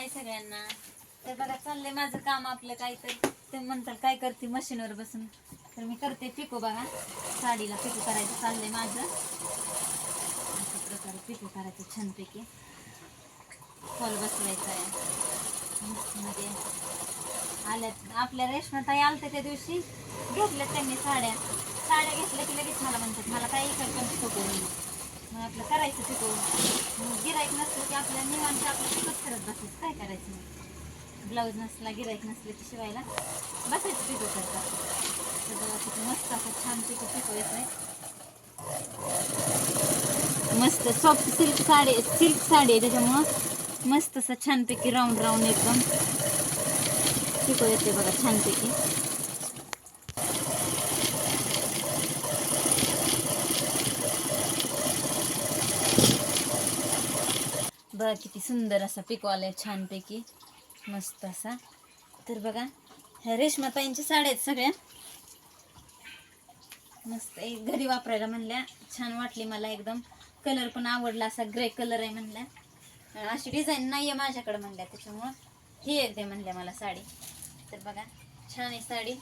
हाय सगळ्यांना. तर बघा चाललंय माझं काम आपलं काय तर. ते म्हणतात काय करते मशीनवर बसून? तर मी करते पिको बघा. साडीला पिको करायचं चाललंय माझं. अशा प्रकारे पिको करायचं छानपैकी. फॉल बसवायचा आहे. मध्ये आल्यात. आपल्या रेशमा ताई आलत्या त्या दिवशी. घेतल्या त्यांनी साड्या. साड्या घेतल्या की लगेच मला म्हणतात मला काही इकडे पण पिको करून मग आपलं करायचं पिको मग गिरायक नसलं की आपल्या निवांत आपलं पिकोच करत बसायचं काय करायचं ब्लाऊज नसला गिरायक नसले की शिवायला बसायचं पिको करतात बघा मस्त असं छान पिको पिको आहे मस्त soft silk sari silk sari आहे त्याच्यामुळं मस्त असं छानपैकी राऊंड राऊंड एकदम पिको येते बघा छानपैकी बघा किती सुंदर असा पिको आलाय छानपैकी. मस्त असा. तर बघा ह्या रेशमाताईंच्या साड्या आहेत सगळ्या. मस्त एक घरी वापरायला म्हणल्या. छान वाटली मला एकदम. कलर पण आवडला असा ग्रे कलर आहे म्हणल्या. अशी डिझाईन नाही आहे माझ्याकडे म्हणल्या त्याच्यामुळं ही एक दे म्हणल्या मला साडी. तर बघा छान आहे साडी.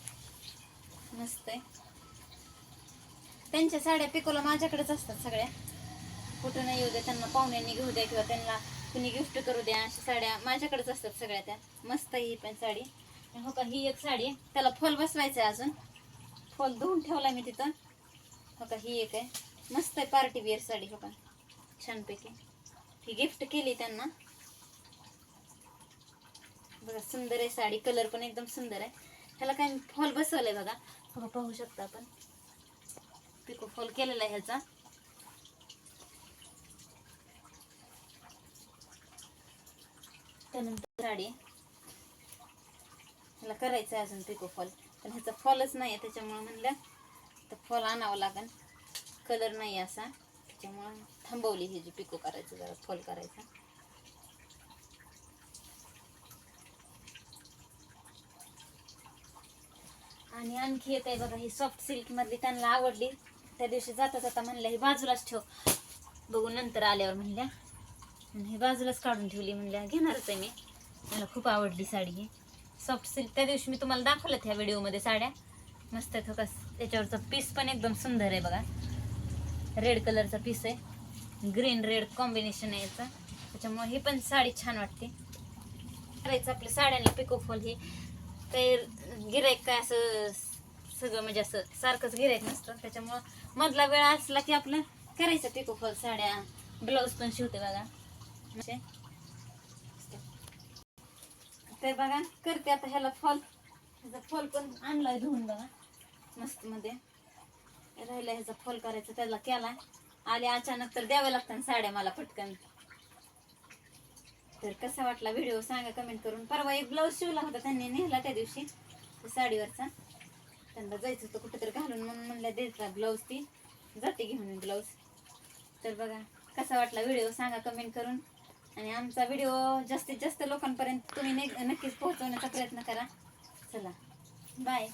मस्त आहे. त्यांच्या साड्या पिकोला माझ्याकडेच असतात सगळ्या. कुठं नाही येऊ द्या त्यांना पाहुण्यांनी घेऊ द्या किंवा त्यांना कुणी गिफ्ट करू द्या अशा साड्या माझ्याकडेच असतात सगळ्या त्या. मस्त आहे ही पण साडी. हो का ही एक साडी त्याला फॉल बसवायचं आहे अजून. फॉल धुवून ठेवला मी तिथं. हो का ही एक आहे. मस्त आहे पार्टी वेअर साडी हो का. छानपैकी. ही गिफ्ट केली त्यांना. बघा सुंदर आहे साडी. कलर पण एकदम सुंदर आहे. ह्याला काय फॉल बसवलंय बघा. बघा पाहू शकता आपण. पिको फॉल केलेला आहे ह्याचा. त्यानंतर साडी ह्याला करायचं आहे अजून पिको फॉल. पण ह्याचा फॉलच नाही आहे त्याच्यामुळं म्हणलं तर फॉल आणावं लागेल कलर नाही आहे असा. त्याच्यामुळं थांबवली ही जी पिको करायचं जरा फॉल करायचा. आणि आणखी एक आहे बघा ही सॉफ्ट सिल्क मधली त्यांना आवडली. त्या दिवशी जाता जाता म्हणल्या ही बाजूलाच ठेव. बघू नंतर आल्यावर म्हणल्या. आणि हे बाजूलाच काढून ठेवली म्हणल्या घेणारच आहे मी. मला खूप आवडली साडी ही. सॉफ्ट सिल्क त्या दिवशी मी तुम्हाला दाखवलं ह्या व्हिडिओमध्ये साड्या. मस्त आहे थोका त्याच्यावरचा पीस पण एकदम सुंदर आहे बघा. रेड कलरचा पीस आहे. ग्रीन रेड कॉम्बिनेशन आहे याचं. त्याच्यामुळे ही पण साडी छान वाटते. करायचं आपल्या साड्यांना पिको फॉल हे. काही गिरायक काय असं सगळं म्हणजे असं सारखंच गिरायक नसतं. त्याच्यामुळं मधला वेळ असला की आपलं करायचं पिको फॉल साड्या. ब्लाऊज पण शिवते बघा. तर बघा करते आता ह्याला फॉल. ह्याचा फॉल पण आणलाय धुवून बघा. मस्त मध्ये. राहिला ह्याचा फॉल करायचा त्याला केला. आले अचानक तर द्यावे लागतात साड्या मला पटकन. तर कसा वाटला व्हिडिओ सांगा कमेंट करून. परवा एक ब्लाऊज शिवला होता त्यांनी नेला त्या दिवशी साडीवरचा. त्यांना जायचं होतं कुठेतरी घालून म्हणून म्हणलं देतला ब्लाऊज ती. जाते घेऊन ब्लाऊज तर बघा कसा वाटला व्हिडिओ सांगा कमेंट करून. आणि आमचा व्हिडिओ जास्तीत जास्त लोकांपर्यंत तुम्ही ने- नक्कीच पोहोचवण्याचा प्रयत्न करा. चला. बाय